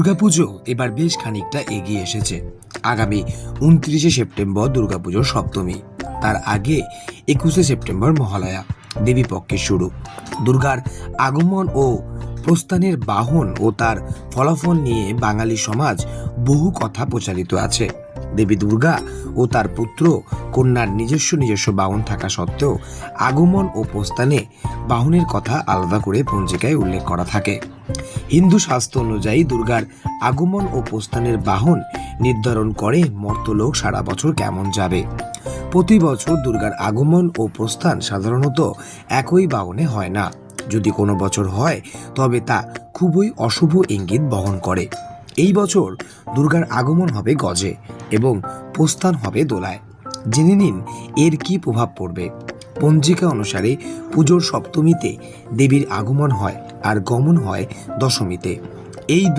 দুর্গাপুজো, এবার বেশ খানিকটা এগিয়ে এসেছে। আগামী উনত্রিশে সেপ্টেম্বর দুর্গাপুজোর সপ্তমী, তার আগে একুশে সেপ্টেম্বর মহালয়া, দেবী পক্ষে শুরু। দুর্গার আগমন ও প্রস্থানের বাহন ও তার ফলাফল নিয়ে বাঙালি সমাজ বহু কথা প্রচারিত আছে। দেবী দুর্গা ও তার পুত্র কন্যার নিজস্ব নিজস্ব বাহন থাকা সত্ত্বেও আগমন ও প্রস্থানে বাহনের কথা আলাদা করে পঞ্জিকায় উল্লেখ করা থাকে। হিন্দু শাস্ত্র অনুযায়ী দুর্গার আগমন ও প্রস্থানের বাহন নির্ধারণ করে মর্তলোক সারা বছর কেমন যাবে। প্রতি বছর দুর্গার আগমন ও প্রস্থান সাধারণত একই বাহনে হয় না। যদি কোনো বছর হয়, তবে তা খুবই অশুভ ইঙ্গিত বহন করে। এই বছর দুর্গার আগমন হবে গজে এবং প্রস্থান হবে দোলায়। জেনে নিন এর কি প্রভাব পড়বে। পঞ্জিকা অনুসারে পুজোর সপ্তমীতে দেবীর আগমন হয় আর গমন হয় দশমীতে। এই